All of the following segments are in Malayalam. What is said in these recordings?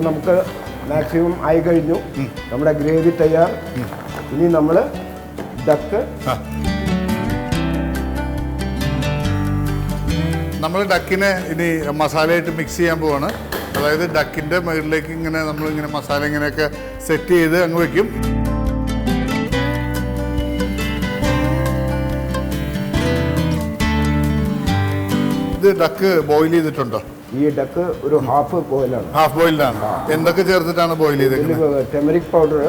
ഇപ്പം നമുക്ക് മാക്സിമം ആയി കഴിഞ്ഞു. നമ്മുടെ ഗ്രേവി തയ്യാർ. ഇനി നമ്മൾ ഡക്ക് നമ്മൾ ഡക്കിനെ ഇനി മസാലയായിട്ട് മിക്സ് ചെയ്യാൻ പോവാണ്. അതായത് ഡക്കിന്റെ മുകളിലേക്ക് ഇങ്ങനെ നമ്മൾ ഇങ്ങനെ മസാല ഇങ്ങനെയൊക്കെ സെറ്റ് ചെയ്ത് അങ്ങ് വയ്ക്കും ഇത് ഡക്ക് ബോയിൽ ചെയ്തിട്ടുണ്ടോ? ഈ ഡക്ക് ഒരു ഹാഫ് ബോയിലാണ് ഹാഫ് ബോയിലാണ് എന്തൊക്കെ ചേർത്തിട്ടാണ് ബോയിൽ ചെയ്തേക്കുന്നത്? Turmeric powder.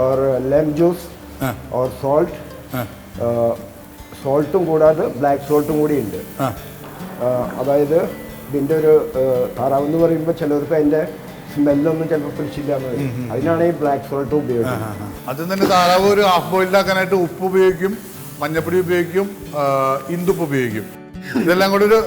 Or lemon juice. Or salt. സോൾട്ടും കൂടാതെ ബ്ലാക്ക് സോൾട്ടും കൂടി ഉണ്ട്. അതായത് ഇതിന്റെ ഒരു താറാവ് എന്ന് പറയുമ്പോൾ ചിലർക്ക് അതിന്റെ സ്മെല്ലൊന്നും ചിലപ്പോൾ പിടിച്ചില്ല അതിനാണ് ഈ ബ്ലാക്ക് സോൾട്ട് ഉപയോഗിക്കുന്നത്. അതിൽ തന്നെ താറാവ് ഒരു ഹാഫ് ബോയിലാക്കാനായിട്ട് ഉപ്പ് ഉപയോഗിക്കും മഞ്ഞപ്പൊടി ഉപയോഗിക്കും ഇന്ദുപ്പ് ഉപയോഗിക്കും. ഇതെല്ലാം കൂടി ഒരു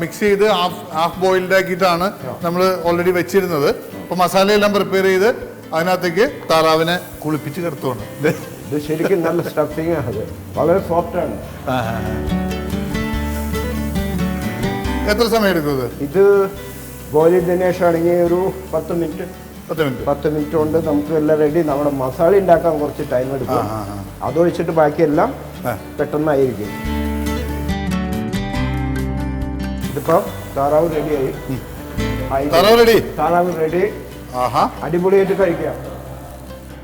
മിക്സ് ചെയ്ത് ഹാഫ് ഹാഫ് ബോയിൽഡ് ആക്കിയിട്ടാണ് നമ്മൾ ഓൾറെഡി വെച്ചിരുന്നത്. അപ്പോൾ മസാലയെല്ലാം പ്രിപ്പയർ ചെയ്ത് അതിനകത്തേക്ക് താറാവിനെ കുളിപ്പിച്ച് കിടത്തുകൊണ്ട് ഇത് ശരിക്കും നല്ല സ്റ്റഫിങ് ആണ് വളരെ സോഫ്റ്റ് ആണ്. എത്ര സമയം എടുക്കും ഇത് ഇത് ബോയിലിൽ ദിനേഷ് ആണെങ്കിൽ ഒരു പത്ത് മിനിറ്റ് പത്ത് മിനിറ്റ് പത്ത് മിനിറ്റ് കൊണ്ട് നമുക്ക് എല്ലാം റെഡി നമ്മുടെ മസാല ഉണ്ടാക്കാൻ കുറച്ച് ടൈം എടുക്കും. അതൊഴിച്ചിട്ട് ബാക്കിയെല്ലാം. പെട്ടെന്നായിരിക്കും. ഇതിപ്പോൾ താറാവ് റെഡിയായി. താറാവ് റെഡി? താറാവ് റെഡി. ആഹാ. അടിപൊളിയായിട്ട് കഴിക്കാം.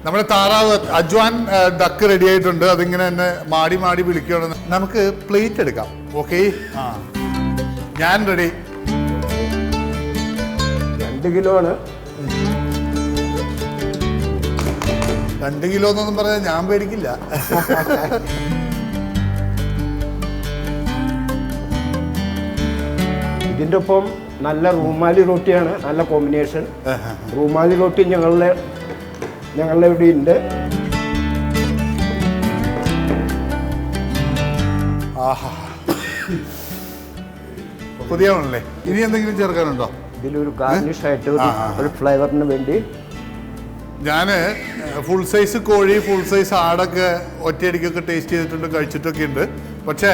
നമ്മുടെ താറാവ് അജ്വാൻ ദക്ക് ഡക്ക് റെഡി ആയിട്ടുണ്ട്. അതിങ്ങനെ തന്നെ മാടി മാടി വിളിക്കുകയാണ്. നമുക്ക് പ്ലേറ്റ് എടുക്കാം. ഓക്കെ ആ. ഞാൻ റെഡി രണ്ട് കിലോ ആണ്. രണ്ട് കിലോ എന്നൊന്നും പറഞ്ഞാൽ ഞാൻ പേടിക്കില്ല. ഇതിന്റെ ഒപ്പം നല്ല റൂമാലി റൊട്ടിയാണ് നല്ല കോമ്പിനേഷൻ റൂമാലി റൊട്ടി ഞങ്ങളുടെ ഞങ്ങളുടെ ഇവിടെ ഉണ്ട്. ആഹാ. ഇനി എന്തെങ്കിലും ചേർക്കാനുണ്ടോ? ഇതിലൊരു ഗാർണിഷ് ആയിട്ട്. ഒരു ഫ്ലേവറിന് വേണ്ടി ഞാൻ ഫുൾ സൈസ് കോഴി ഫുൾ സൈസ് ആടൊക്കെ ഒറ്റയടിക്കൊക്കെ ടേസ്റ്റ് ചെയ്തിട്ടുണ്ട് കഴിച്ചിട്ടൊക്കെ ഉണ്ട്. പക്ഷേ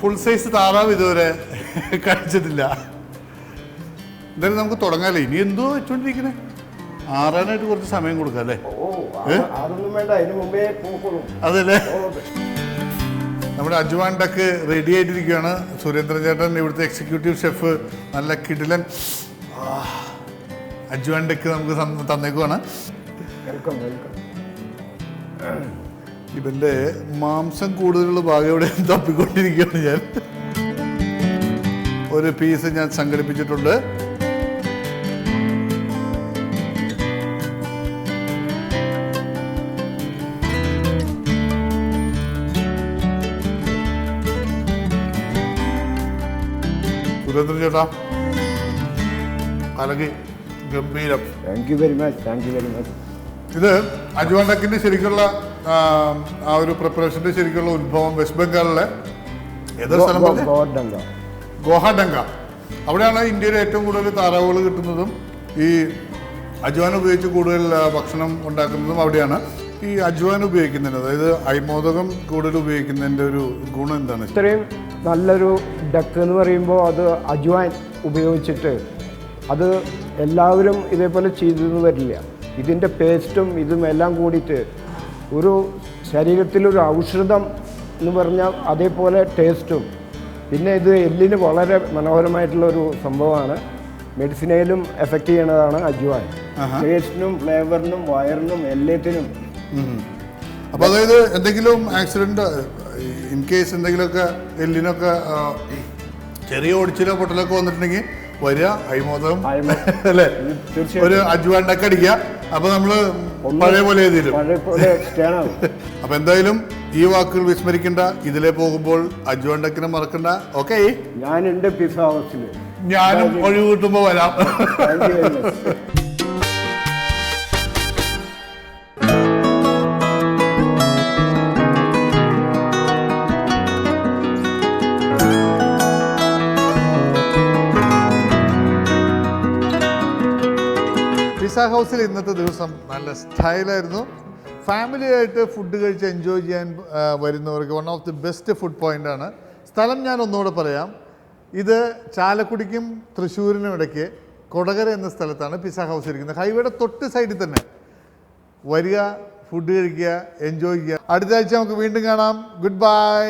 ഫുൾ സൈസ് താറാവ് ഇതുവരെ കഴിച്ചിട്ടില്ല. എന്തായാലും നമുക്ക് തുടങ്ങാല്ലേ ഇനി എന്തോ വെച്ചോണ്ടിരിക്കണേ ആറാനായിട്ട് കുറച്ച് സമയം കൊടുക്കാം അല്ലേ? അതല്ലേ? നമ്മുടെ അജ്വാൻ ഡക്ക് റെഡി ആയിട്ടിരിക്കുകയാണ്. സുരേന്ദ്രൻ ചേട്ടൻ ഇവിടുത്തെ എക്സിക്യൂട്ടീവ് ഷെഫ് നല്ല കിടിലൻ. അജ്വാൻ ഡക്ക് നമുക്ക് തന്ന- തന്നേക്കുവാണ്. വെൽക്കം വെൽക്കം ഇവന്റെ മാംസം കൂടുതലുള്ള ഭാഗം ഇവിടെ തപ്പിക്കൊണ്ടിരിക്കുകയാണ് ഞാൻ. ഒരു പീസ് ഞാൻ സംഘടിപ്പിച്ചിട്ടുണ്ട്. ചേട്ടാ അല്ലെങ്കിൽ ഗംഭീരം. Thank you very much thank you very much ഇത് അജ്വാൻ ശരിക്കുള്ള ആ, ഒരു പ്രിപ്പറേഷന്റെ ശരിക്കുള്ള ഉത്ഭവം വെസ്റ്റ് ബംഗാളിലെ ഏതൊരു സ്ഥലം? ഗോഡങ്ക അവിടെയാണ് ഇന്ത്യയിലെ ഏറ്റവും കൂടുതൽ താറാവുകൾ കിട്ടുന്നതും ഈ അജ്വാൻ ഉപയോഗിച്ച് കൂടുതൽ ഭക്ഷണം ഉണ്ടാക്കുന്നതും അവിടെയാണ്. ഈ അജ്വാൻ ഉപയോഗിക്കുന്നതിന് അതായത് അയ്മോദകം കൂടുതൽ ഉപയോഗിക്കുന്നതിന്റെ ഒരു ഗുണം എന്താണ്? ഇത്രയും നല്ലൊരു ഡക്ക് എന്ന് പറയുമ്പോൾ അത് അജ്വാൻ ഉപയോഗിച്ചിട്ട് അത് എല്ലാവരും ഇതേപോലെ ചെയ്തെന്ന് വരില്ല. ഇതിന്റെ പേസ്റ്റും ഇതും എല്ലാം കൂടിയിട്ട് ഒരു ശരീരത്തിലൊരു ഔഷധം എന്ന് പറഞ്ഞാൽ അതേപോലെ ടേസ്റ്റും. പിന്നെ ഇത് എല്ലിന് വളരെ മനോഹരമായിട്ടുള്ളൊരു സംഭവമാണ്. മെഡിസിനയിലും എഫക്റ്റ് ചെയ്യണതാണ് അജ്വാൻ. ടേസ്റ്റിനും ഫ്ലേവറിനും വയറിനും എല്ലാത്തിനും. അപ്പോൾ അതായത് എന്തെങ്കിലും ആക്സിഡന്റ് ഇൻ കേസ് എന്തെങ്കിലുമൊക്കെ എല്ലിനൊക്കെ ചെറിയ ഒടിച്ചിലോ പൊട്ടലൊക്കെ വന്നിട്ടുണ്ടെങ്കിൽ വരിക അയ്മോദകം അല്ലേ? ഒരു അജ്വാണ്ടൊക്കെ അടിക്കുക. അപ്പോൾ നമ്മൾ പഴയ പോലെ എഴുതിയിരും അപ്പൊ എന്തായാലും ഈ വാക്കുകൾ വിസ്മരിക്കണ്ട. ഇതിലെ പോകുമ്പോൾ അജ്വാണ്ടക്കിനെ മറക്കണ്ട. ഓക്കെ ഞാനുണ്ട് പിസ ഹൗസിൽ ഞാനും ഒഴിവ് കിട്ടുമ്പോ വരാം. പിസ ഹൗസിൽ ഇന്നത്തെ ദിവസം നല്ല സ്റ്റൈലായിരുന്നു. ഫാമിലി ആയിട്ട് ഫുഡ് കഴിച്ച് എൻജോയ് ചെയ്യാൻ വരുന്നവർക്ക് one of the best food point ആണ്. സ്ഥലം ഞാൻ ഒന്നുകൂടെ പറയാം. ഇത് ചാലക്കുടിക്കും തൃശ്ശൂരിനും ഇടയ്ക്ക് കൊടകര എന്ന സ്ഥലത്താണ് പിസ ഹൗസ് ഇരിക്കുന്നത്. ഹൈവേയുടെ തൊട്ട് സൈഡിൽ തന്നെ വരിക ഫുഡ് കഴിക്കുക എൻജോയ് ചെയ്യുക. അടുത്ത ആഴ്ച നമുക്ക് വീണ്ടും കാണാം. Good bye